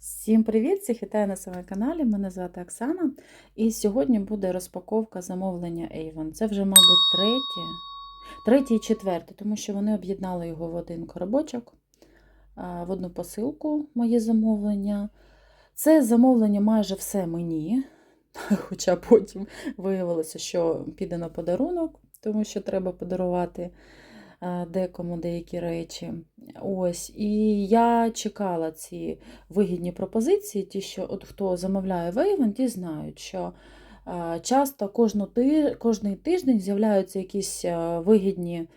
Всім привіт! Всіх вітаю на своєму каналі. Мене звати Оксана. І сьогодні буде розпаковка замовлення Avon. Це вже, мабуть, третє, третє і четверте, тому що вони об'єднали його в один коробочок, в одну посилку моє замовлення. Це замовлення майже все мені, хоча потім виявилося, що піде на подарунок, тому що треба подарувати декому деякі речі. Ось, і я чекала ці вигідні пропозиції, ті, що от хто замовляє в Avon, ті знають, що е, часто кожний тиждень з'являються якісь е, вигідні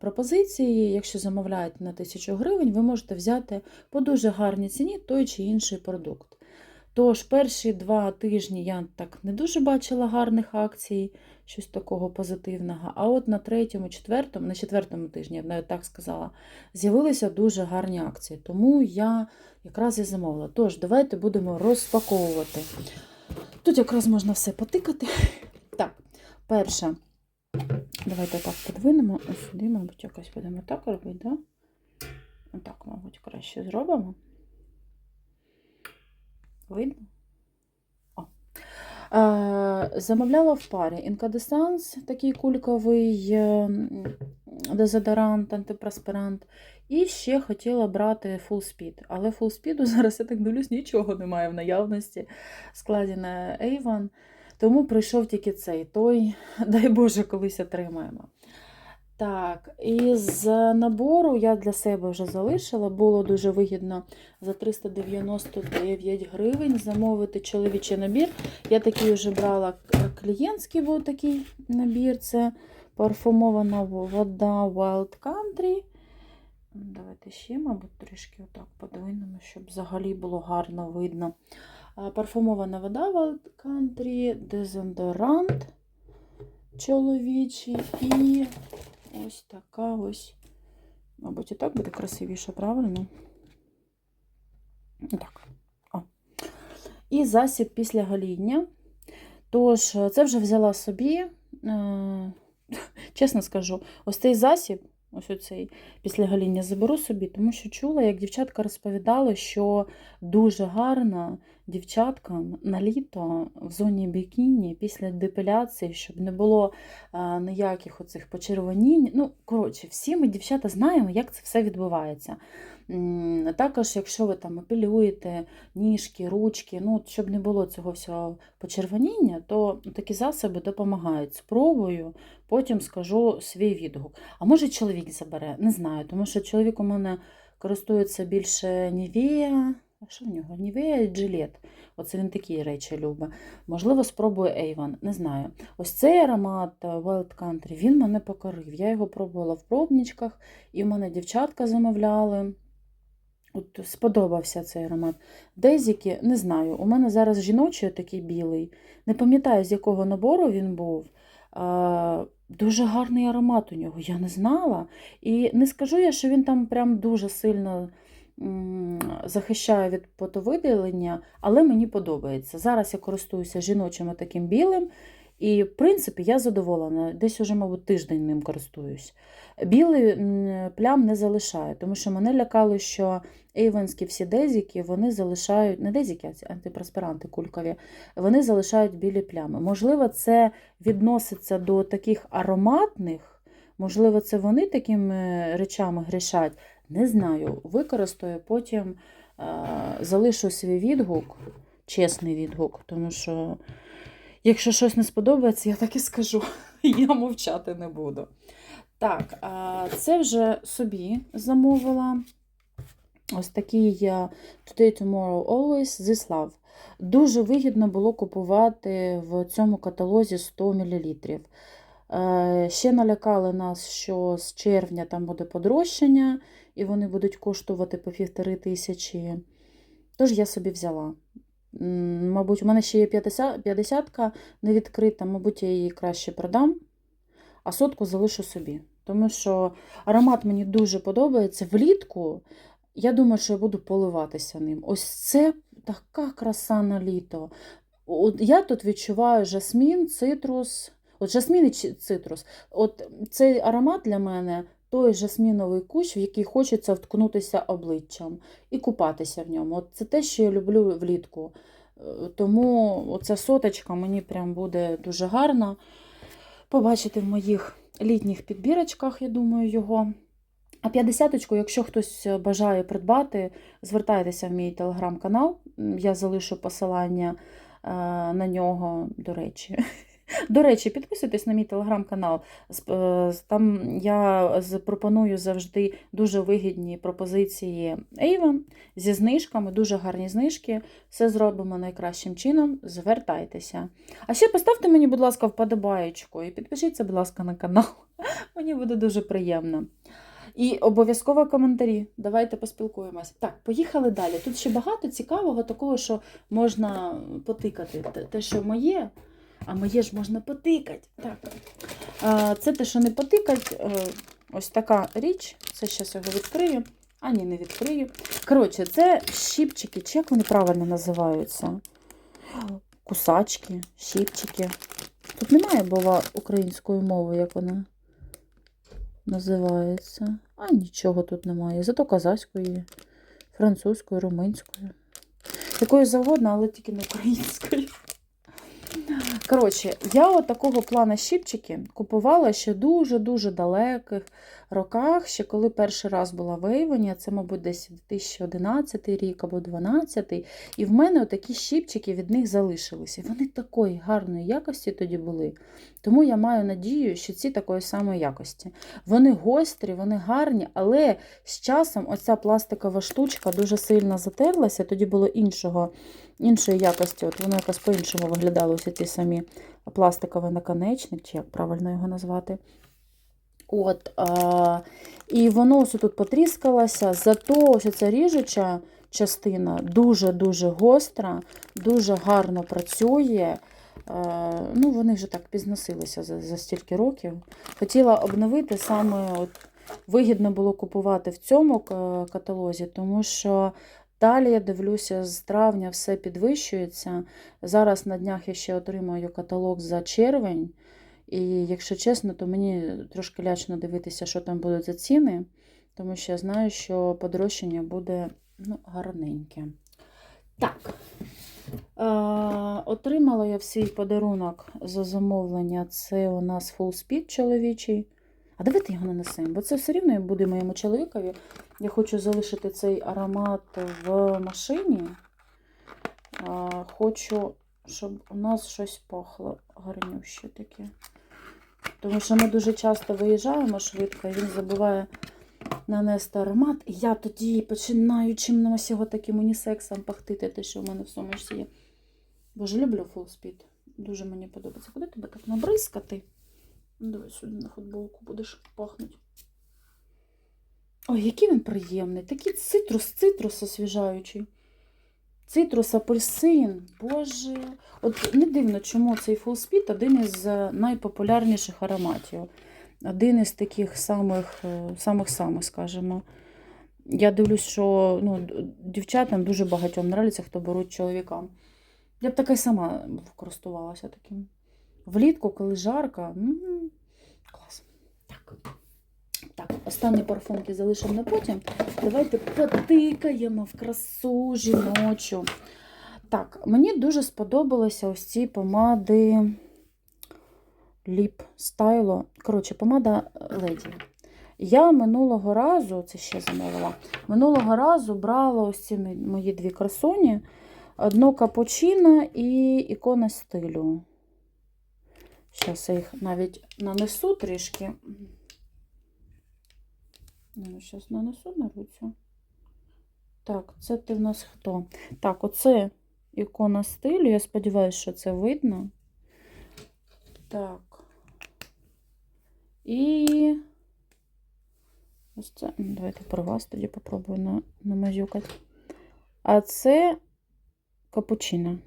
пропозиції. Якщо замовляєте на 1000 гривень, ви можете взяти по дуже гарній ціні той чи інший продукт. Тож, перші два тижні я так не дуже бачила гарних акцій, щось такого позитивного. А от на третьому, четвертому, на четвертому тижні, я б навіть так сказала, з'явилися дуже гарні акції. Тому я якраз і замовила. Тож, давайте будемо розпаковувати. Тут якраз можна все потикати. Так, перше, давайте так подвинемо. Сюди, мабуть, якось будемо так робити, да? Отак, мабуть, краще зробимо. Видно? О. Е, замовляла в парі інкадесанс, такий кульковий е, дезодорант, антипраспирант. І ще хотіла брати Full Speed. Але Full Speed зараз, я так дивлюсь, нічого немає в наявності складі на Avon. Тому прийшов тільки цей. Той, дай Боже, колись отримаємо. Так, із набору я для себе вже залишила. Було дуже вигідно за 399 гривень замовити чоловічий набір. Я такий вже брала клієнтський був такий набір. Це парфумована вода Wild Country. Давайте ще, мабуть, трішки отак подвинемо, щоб взагалі було гарно видно. Парфумована вода Wild Country, дезодорант чоловічий і ось така ось. Мабуть, і так буде красивіше, правильно? Так. О. І засіб після гоління. Тож, це вже взяла собі, е, чесно скажу, ось цей засіб, ось оцей після гоління заберу собі, тому що чула, як дівчатка розповідали, що дуже гарно дівчатка на літо в зоні бікіні після депіляції, щоб не було а, ніяких оцих почервонінь. Ну, коротше, всі ми, дівчата, знаємо, як це все відбувається. Також, якщо ви там апелюєте ніжки, ручки, ну, щоб не було цього всього почервоніння, то такі засоби допомагають. Спробую, потім скажу свій відгук. А може чоловік забере, не знаю, тому що чоловік у мене користується більше Нівея. А що в нього? Нівея джилет. Оце він такі речі любить. Можливо, спробує Avon, не знаю. Ось цей аромат е, Wild Country, він мене покорив. Я його пробувала в пробничках, і в мене дівчатка замовляли. От Сподобався цей аромат. Дезіки, не знаю. У мене зараз жіночий такий білий. Не пам'ятаю, з якого набору він був. А, Дуже гарний аромат у нього, я не знала. І не скажу я, що він там прям дуже сильно захищає від потовиділення, але мені подобається. Зараз я користуюся жіночим таким білим, і, в принципі, я задоволена. Десь уже, мабуть, тиждень ним користуюсь. Білий плям не залишає, тому що мене лякало, що ейвенські всі дезіки, вони залишають, не дезіки, а ці антипраспиранти кулькові, вони залишають білі плями. Можливо, це відноситься до таких ароматних, можливо, це вони такими речами грішать. Не знаю. Використаю, потім е, залишу свій відгук, чесний відгук, тому що, якщо щось не сподобається, я так і скажу. Я мовчати не буду. Так, е, це вже собі замовила. Ось такий я Today, Tomorrow, Always, This Love. Дуже вигідно було купувати в цьому каталозі 100 мл. Е, Ще налякали нас, що з червня там буде подорожчання, і вони будуть коштувати по півтори тисячі. Тож я собі взяла. Мабуть, у мене ще є 50 50 не відкрита, мабуть, я її краще продам, а сотку залишу собі. Тому що аромат мені дуже подобається. Влітку я думаю, що я буду поливатися ним. Ось це така краса на літо. От я тут відчуваю жасмін, цитрус. От жасмін і цитрус. От цей аромат для мене той жасміновий кущ, в який хочеться вткнутися обличчям і купатися в ньому. От це те, що я люблю влітку. Е, Тому оця соточка мені прям буде дуже гарна. Побачити в моїх літніх підбірочках, я думаю, його. А 50-очку, якщо хтось бажає придбати, звертайтеся в мій телеграм-канал. Я залишу посилання е, на нього, до речі. До речі, підписуйтесь на мій телеграм-канал. Е, Там я пропоную завжди дуже вигідні пропозиції Avon зі знижками, дуже гарні знижки. Все зробимо найкращим чином. Звертайтеся. А ще поставте мені, будь ласка, вподобаєчку і підпишіться, будь ласка, на канал. Мені буде дуже приємно. І обов'язково коментарі. Давайте поспілкуємося. Так, поїхали далі. Тут ще багато цікавого, такого, що можна потикати. Те, що моє, а моє ж можна потикати. Так. Це те, що не потикать. е, Ось така річ. Це зараз його відкрию. А ні, не відкрию. Коротше, це щіпчики, чи як вони правильно називаються? Кусачки, щіпчики. Тут немає бува української мови, як вона називається. А нічого тут немає. Зато казахської, французької, румунської. Якою завгодно, але тільки не українською. Коротше, я от такого плана щіпчики купувала ще дуже-дуже далеких роках, ще коли перший раз була в Avon, це, мабуть, десь 2011 рік або 2012. І в мене отакі щіпчики від них залишилися. Вони такої гарної якості тоді були. Тому я маю надію, що ці такої самої якості. Вони гострі, вони гарні, але з часом оця пластикова штучка дуже сильно затерлася, тоді було іншого, іншої якості. От воно якось по-іншому виглядало ось ці самі пластиковий наконечник, чи як правильно його назвати. От, а, і воно ось тут потріскалося, зато ось ця ріжуча частина дуже-дуже гостра, дуже гарно працює. Е, Ну, вони вже так пізносилися за, за стільки років. Хотіла обновити саме от, вигідно було купувати в цьому каталозі, тому що далі я дивлюся, з травня все підвищується. Зараз на днях я ще отримаю каталог за червень. І якщо чесно, то мені трошки лячно дивитися, що там будуть за ціни, тому що я знаю, що подорожчання буде ну, гарненьке. Так. Е, отримала я свій подарунок за замовлення. Це у нас full speed чоловічий. А давайте його нанесемо, бо це все рівно буде моєму чоловікові. Я хочу залишити цей аромат в машині. Хочу, щоб у нас щось пахло гарнюще таке. Тому що ми дуже часто виїжджаємо швидко, і він забуває нанести аромат. І я тоді починаю чимось його таким унісексом пахтити, те, що в мене в сумочці є. Боже, люблю Speed. Дуже мені подобається. Куди тебе так набризкати? Давай сюди на футболку будеш пахнути. Ой, який він приємний. Такий цитрус, цитрус освіжаючий. Цитрус, апельсин. Боже. От не дивно, чому цей Speed один із е, найпопулярніших ароматів. Один із таких самих, е, самих самих, скажімо. Я дивлюсь, що ну, дівчатам дуже багатьом нравиться, хто беруть чоловікам. Я б така й сама користувалася таким. Влітку, коли жарко. м, Клас. Останні парфумки залишимо на потім. Давайте потикаємо в красу жіночу. Так, мені дуже сподобалися ось ці помади Lip Stylo. Коротше, помада Леді. Я минулого разу, це ще замовила, минулого разу брала ось ці мої дві красоні. Одно капучино і ікона стилю. Зараз я їх навіть нанесу трішки. Зараз нанесу на руцю. Так, це ти в нас хто? Так, оце ікона стилю. Я сподіваюся, що це видно. Так. І ось це. ну, Давайте про вас тоді попробую на, намазюкати. А це капучино.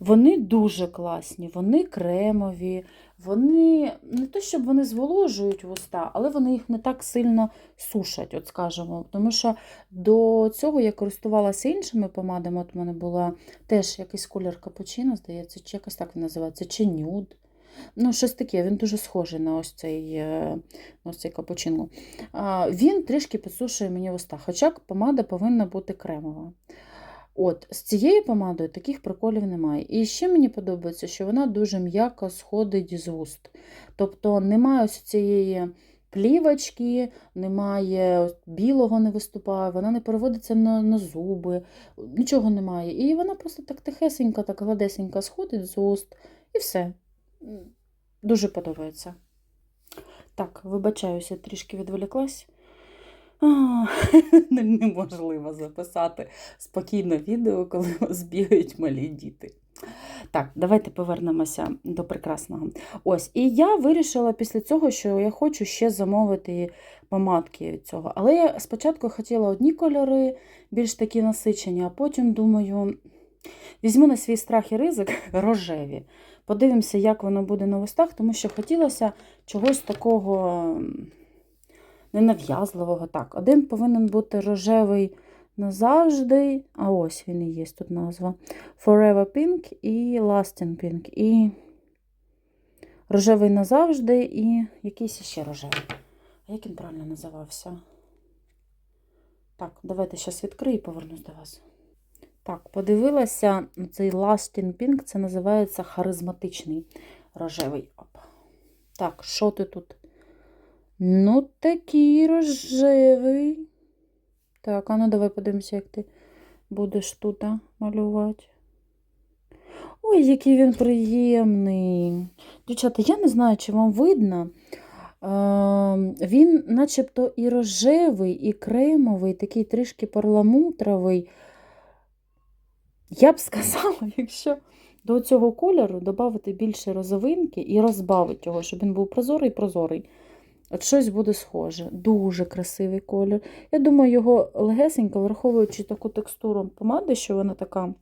Вони дуже класні, вони кремові, вони не те, щоб вони зволожують вуста, але вони їх не так сильно сушать, от скажімо. Тому що до цього я користувалася іншими помадами. От у мене була теж якийсь колір капучино, здається, чи якось так він називається, чи нюд. Ну, щось таке, він дуже схожий на ось цей, е, ось цей капучино. Він трішки підсушує мені вуста, хоча помада повинна бути кремова. От, з цією помадою таких приколів немає. І ще мені подобається, що вона дуже м'яко сходить з вуст. Тобто немає ось цієї плівочки, немає білого не виступає, вона не переводиться на, на зуби, нічого немає. І вона просто так тихесенько, так гладесенько сходить з уст, і все. Дуже подобається. Так, вибачаюся, трішки відволіклась. Неможливо записати спокійно відео, коли вас бігають малі діти. Так, давайте повернемося до прекрасного. Ось, і я вирішила після цього, що я хочу ще замовити помадки цього. Але я спочатку хотіла одні кольори, більш такі насичені, а потім думаю, візьму на свій страх і ризик рожеві. Подивимося, як воно буде на вустах, тому що хотілося чогось такого ненав'язливого. Так, один повинен бути рожевий назавжди. А ось він і є тут назва. Forever Pink і Lasting Pink. І рожевий назавжди, і якийсь ще рожевий. А як він правильно називався? Так, давайте зараз відкрию і повернусь до вас. Так, подивилася, цей Lasting Pink, це називається харизматичний рожевий. Оп. Так, що ти тут? Ну, такий рожевий. Так, а ну давай подивимося, як ти будеш тут малювати. Ой, який він приємний. Дівчата, я не знаю, чи вам видно. Ем, Він начебто і рожевий, і кремовий, такий трішки перламутровий. Я б сказала, якщо до цього кольору додати більше розовинки і розбавити його, щоб він був прозорий-прозорий. От щось буде схоже. Дуже красивий колір. Я думаю, його легесенько, враховуючи таку текстуру помади, що вона така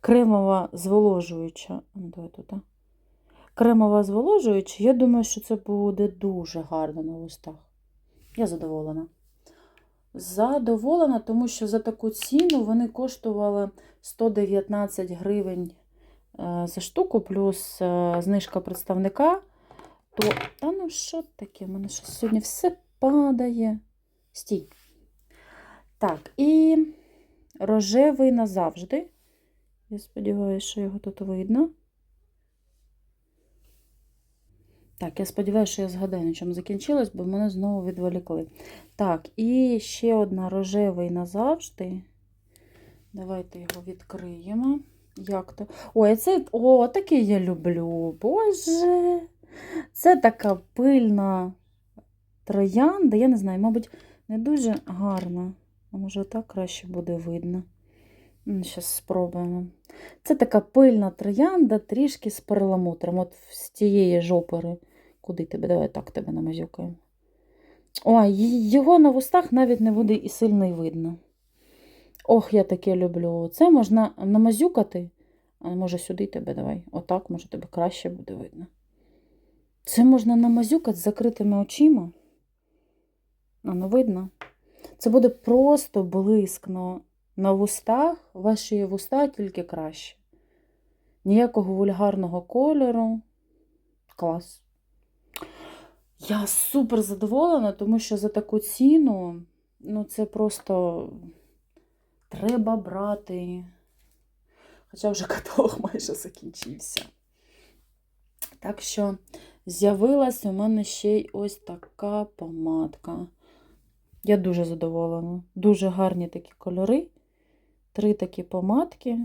кремова зволожуюча. Тут. Кремова зволожуюча, я думаю, що це буде дуже гарно на устах. Я задоволена. Задоволена, тому що за таку ціну вони коштували 119 гривень е, за штуку, плюс е, знижка представника. То, та ну що таке? У мене що сьогодні все падає. Стій. Так, і рожевий назавжди. Я сподіваюся, що його тут видно. Так, я сподіваюся, що я згадаю, на чому закінчилось, бо мене знову відволікли. Так, і ще одна рожевий назавжди. Давайте його відкриємо. Як то? Ой, це о, такий я люблю. Боже. Це така пильна троянда. Я не знаю, мабуть, не дуже гарна. А може, так краще буде видно. Зараз спробуємо. Це така пильна троянда, трішки з перламутром. От з тієї жопери. Куди тебе? Давай так тебе намазюкаємо. Ой, його на вустах навіть не буде і сильно видно. Ох, я таке люблю. Це можна намазюкати. А може сюди тебе давай. Отак, може тебе краще буде видно. Це можна намазюкати з закритими очима. Ну видно. Це буде просто блискно на вустах, ваші вуста тільки краще. Ніякого вульгарного кольору. Клас. Я супер задоволена, тому що за таку ціну, ну це просто треба брати. Хоча вже каталог майже закінчився. Так що з'явилась у мене ще й ось така помадка. Я дуже задоволена. Дуже гарні такі кольори. Три такі помадки.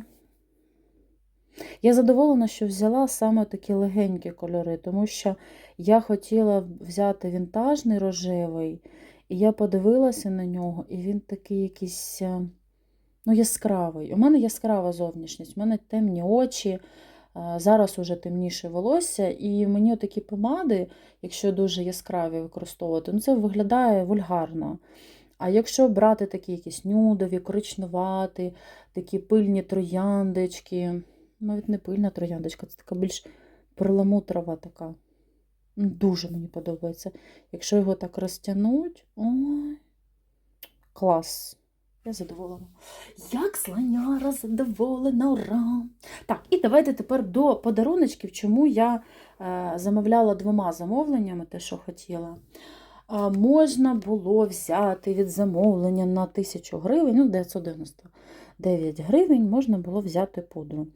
Я задоволена, що взяла саме такі легенькі кольори, тому що я хотіла взяти вінтажний рожевий, і я подивилася на нього, і він такий якийсь е, ну, яскравий. У мене яскрава зовнішність, у мене темні очі, зараз уже темніше волосся, і мені такі помади, якщо дуже яскраві використовувати, ну це виглядає вульгарно. А якщо брати такі якісь нюдові, коричневаті, такі пильні трояндочки, навіть не пильна трояндочка, це така більш перламутрова така. Ну, Дуже мені подобається. Якщо його так розтягнуть, ой, клас. Я задоволена. Як слоняра задоволена, ура! Так, і давайте тепер до подаруночків, чому я е, замовляла двома замовленнями, те, що хотіла. Е, можна було взяти від замовлення на 1000 гривень, ну, 999 гривень, можна було взяти пудру.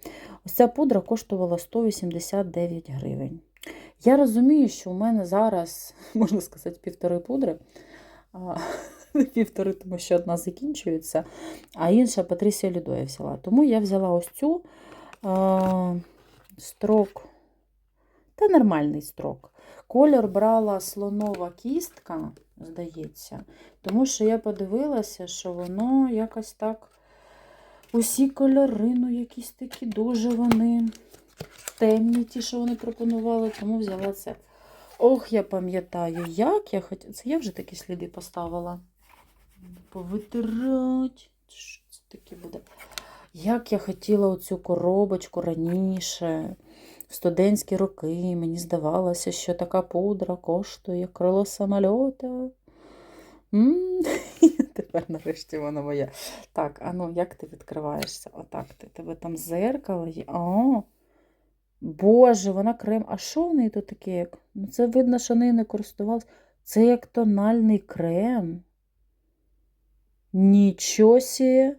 Ось ця пудра коштувала 189 гривень. Я розумію, що у мене зараз, можна сказати, півтори пудри. Півтори, тому що одна закінчується, а інша Патрісія Людо я взяла. Тому я взяла ось цю а, строк, та нормальний строк. Колір брала слонова кістка, здається, тому що я подивилася, що воно якось так. Усі кольори, ну якісь такі дуже вони темні, ті, що вони пропонували, тому взяла це. Ох, я пам'ятаю, як я хотіла. Це я вже такі сліди поставила. Повитирать. Що це таке буде? Як я хотіла оцю коробочку раніше, в студентські роки, мені здавалося, що така пудра коштує крило самольота. Тепер нарешті воно моє. Так, а ну як ти відкриваєшся? Отак ти. Тебе там зеркало є. О, Боже, вона крем. А що в неї тут таке? Ну, це видно, що нею не користувалась. Це як тональний крем. Нічого сі.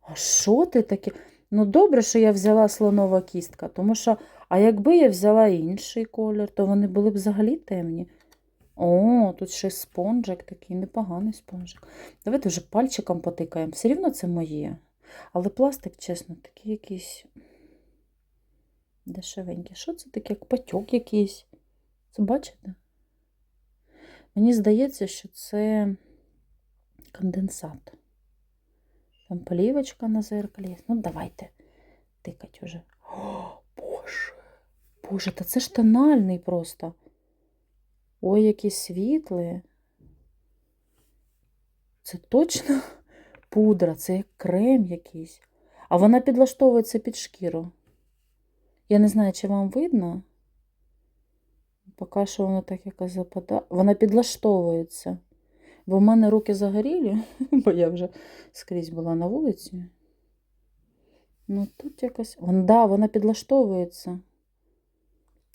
А що ти таке? Ну, добре, що я взяла слонова кістка, тому що, а якби я взяла інший колір, то вони були б взагалі темні. О, тут ще спонжик такий, непоганий спонжик. Давайте вже пальчиком потикаємо. Все рівно це моє. Але пластик, чесно, такий якийсь дешевенький. Що це таке, як патьок якийсь? Це бачите? Мені здається, що це конденсат. Там плівочка на зеркалі. Ну, давайте тикать уже. О, Боже! Боже, та це ж тональний просто. Ой, які світлі. Це точно пудра, це як крем якийсь. А вона підлаштовується під шкіру. Я не знаю, чи вам видно. Поки що воно так якось западає. Вона підлаштовується. Бо в мене руки загорілі, бо я вже скрізь була на вулиці. Ну, тут якось. Вон, да, вона підлаштовується.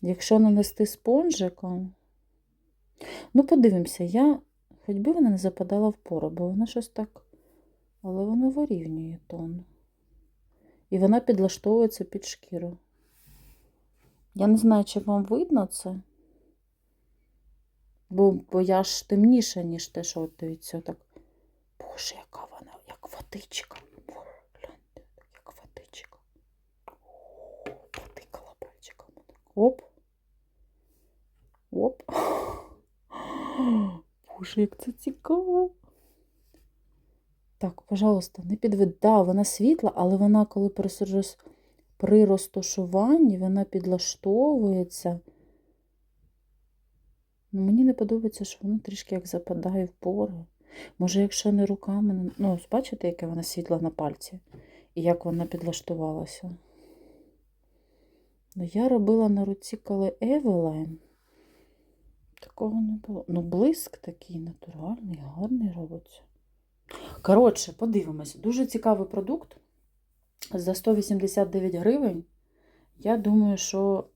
Якщо нанести спонжиком. Ну, подивимося, я, хоч би вона не западала в пору, бо вона щось так. Але вона вирівнює тон. І вона підлаштовується під шкіру. Я не знаю, чи вам видно це. Бо, бо я ж темніша, ніж те, що от дивіться, так. Боже, яка вона, як водичка. Гляньте, як водичка. Потикала пальчиком. Оп. Оп. Боже, як це цікаво. Так, пожалуйста, не підвед. Да, вона світла, але вона, коли при розташуванні, вона підлаштовується. Ну, мені не подобається, що воно трішки як западає в пори. Може, якщо не руками. Ну, бачите, яке вона світла на пальці, і як вона підлаштувалася. Ну, я робила на руці, коли Евелайн. Такого не було. Ну, блиск такий натуральний, гарний робиться. Коротше, подивимось. Дуже цікавий продукт. За 189 гривень. Я думаю, що.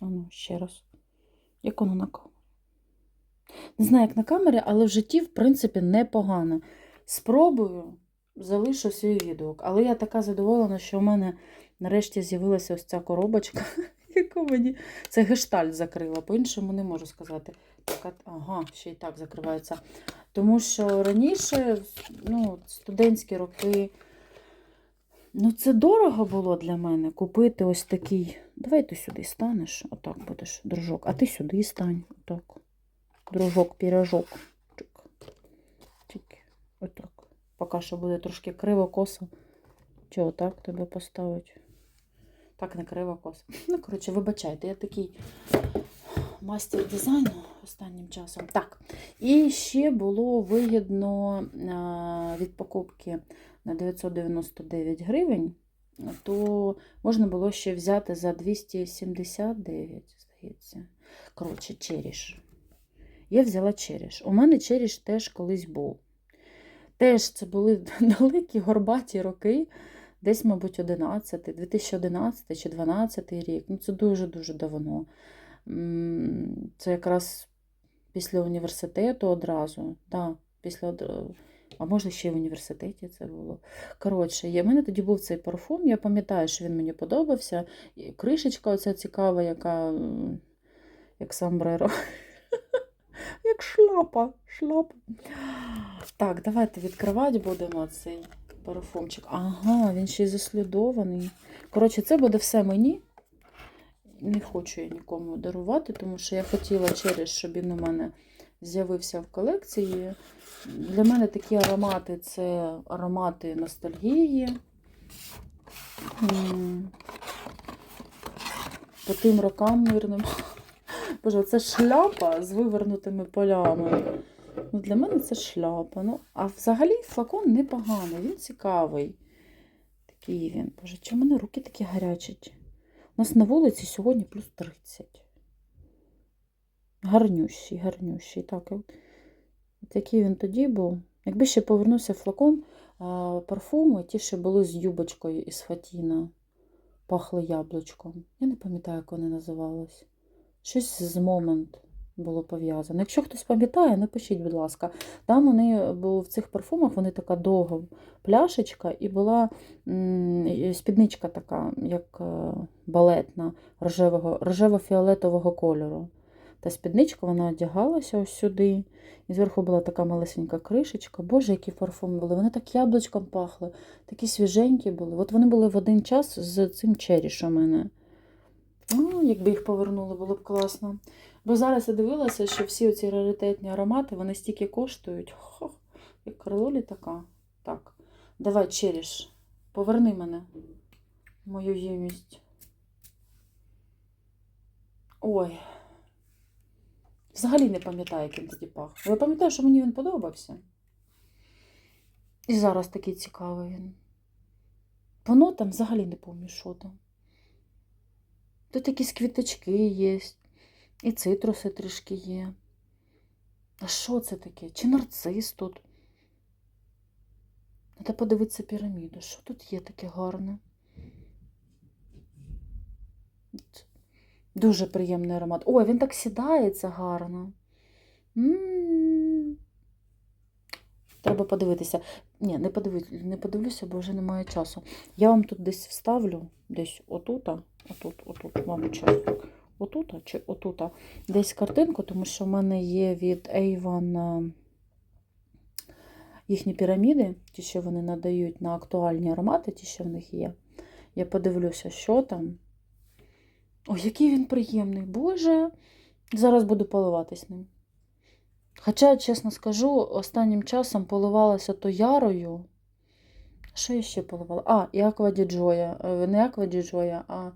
Ну, ще раз. Як воно на камері? Не знаю, як на камері, але в житті, в принципі, непогано. Спробую, залишу свій відгук. Але я така задоволена, що в мене нарешті з'явилася ось ця коробочка, яку мені це гештальт закрила. По-іншому не можу сказати. Така, ага, ще й так закривається. Тому що раніше, ну, студентські роки. Ну, це дорого було для мене купити ось такий. Давай ти сюди станеш, отак будеш, дружок. А ти сюди стань. Отак. Дружок, пірожок. Чик. Тільки отак. Поки що буде трошки криво косо. Чи отак тебе поставить? Так, не криво косо. Ну, коротше, вибачайте, я такий мастер дизайну останнім часом. Так, і ще було вигідно від покупки на 999 гривень, то можна було ще взяти за 279, здається. Коротше, черіш. Я взяла черіш. У мене черіш теж колись був. Теж це були далекі горбаті роки, десь, мабуть, 11, 2011 чи 2012 рік. Ну, це дуже-дуже давно. Це якраз після університету одразу. Да, після, од- а може ще й в університеті це було. Коротше, в мене тоді був цей парфум, я пам'ятаю, що він мені подобався. І кришечка оця цікава, яка як самбреро. Як шляпа, шляпа. Так, давайте відкривати будемо цей парфумчик. Ага, він ще й заслідований. Коротше, це буде все мені. Не хочу я нікому дарувати, тому що я хотіла через, щоб він у мене з'явився в колекції. Для мене такі аромати це аромати ностальгії. По тим рокам мирним. Боже, це шляпа з вивернутими полями. Ну, для мене це шляпа. Ну, а взагалі флакон непоганий, він цікавий. Такий він. Боже, чому мене руки такі гарячі? У нас на вулиці сьогодні плюс 30. Гарнющий, гарнющий. Так, який він тоді був. Якби ще повернувся флакон, а, парфуми, ті, що були з юбочкою із Фатіна, пахли яблучком. Я не пам'ятаю, як вони називались. Щось з момент було пов'язано. Якщо хтось пам'ятає, напишіть, будь ласка. Там вони бо в цих парфумах вони така довга пляшечка і була спідничка така, як е, балетна, рожево-фіолетового кольору. Та спідничка вона одягалася ось сюди. І зверху була така малесенька кришечка. Боже, які парфуми були. Вони так яблучком пахли, такі свіженькі були. От вони були в один час з цим черіш у мене. Ну, якби їх повернули, було б класно. Бо зараз я дивилася, що всі оці раритетні аромати, вони стільки коштують. Хо, як крило літака. Так, давай, черіш, поверни мене мою ємність. Ой. Взагалі не пам'ятаю, як він тоді пах. Я пам'ятаю, що мені він подобався. І зараз такий цікавий він. Воно там взагалі не пам'ятаю, що там. Тут якісь квіточки є, і цитруси трішки є. А що це таке? Чи нарцис тут? Треба подивитися піраміду. Що тут є таке гарне? Дуже приємний аромат. Ой, він так сідається гарно. Треба подивитися. Ні, не, подивлюсь, не подивлюся, бо вже немає часу. Я вам тут десь вставлю, десь отута, отут, отут, мабуть. Отута чи отута. Десь картинку, тому що в мене є від Avon е, їхні піраміди, ті, що вони надають на актуальні аромати, ті, що в них є. Я подивлюся, що там. Ой, який він приємний, Боже. Зараз буду поливатись ним. Хоча, чесно скажу, останнім часом поливалася то ярою. Що я ще поливала? А, і Аквадіджоя. Е, Не Аквадіджоя, а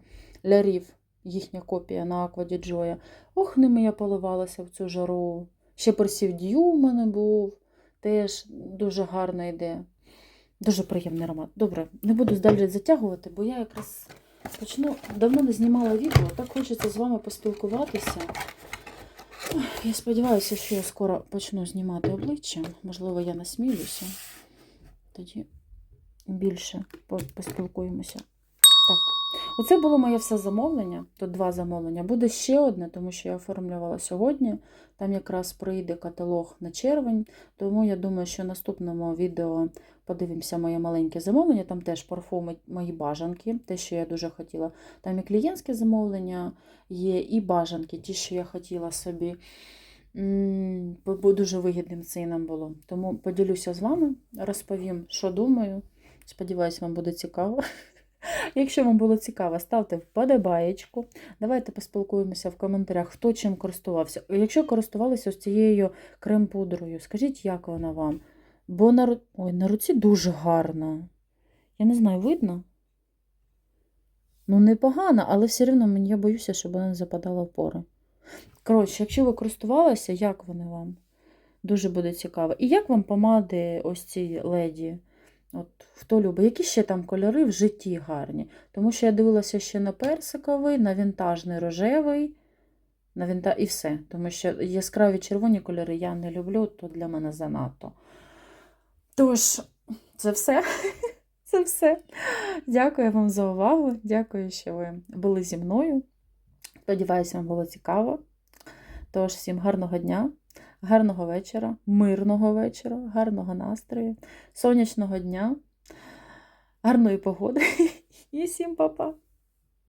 Лярів, їхня копія на Аквадіджоя. Ох, ними я поливалася в цю жару. Ще Персівдію у мене був. Теж дуже гарна ідея. Дуже приємний аромат. Добре, не буду далі затягувати, бо я якраз почну. Давно не знімала відео, так хочеться з вами поспілкуватися. Я сподіваюся, що я скоро почну знімати обличчя. Можливо, я насмілюся. Тоді більше поспілкуємося. Так, оце було моє все замовлення. Тут два замовлення. Буде ще одне, тому що я оформлювала сьогодні. Там якраз прийде каталог на червень. Тому я думаю, що в наступному відео подивимося моє маленьке замовлення. Там теж парфуми мої бажанки, те, що я дуже хотіла. Там і клієнтське замовлення є, і бажанки, ті, що я хотіла собі. Бо- Дуже вигідним ціном було. Тому поділюся з вами, розповім, що думаю. Сподіваюсь, вам буде цікаво. Якщо вам було цікаво, ставте вподобаєчку. Давайте поспілкуємося в коментарях, хто чим користувався. Якщо користувалися ось цією крем-пудрою, скажіть, як вона вам? Бо на, Ой, на руці дуже гарна. Я не знаю, видно? Ну, непогано, але все одно мені я боюся, щоб вона не западала в пори. Коротше, якщо ви користувалися, як вони вам? Дуже буде цікаво. І як вам помади ось ці леді? От, хто любить, які ще там кольори в житті гарні? Тому що я дивилася ще на персиковий, на вінтажний рожевий, на вінта... і все. Тому що яскраві червоні кольори я не люблю, то для мене занадто. Тож, це все. Це все. Дякую вам за увагу. Дякую, що ви були зі мною. Сподіваюся, вам було цікаво. Тож, всім гарного дня, гарного вечора, мирного вечора, гарного настрою, сонячного дня, гарної погоди і всім па-па!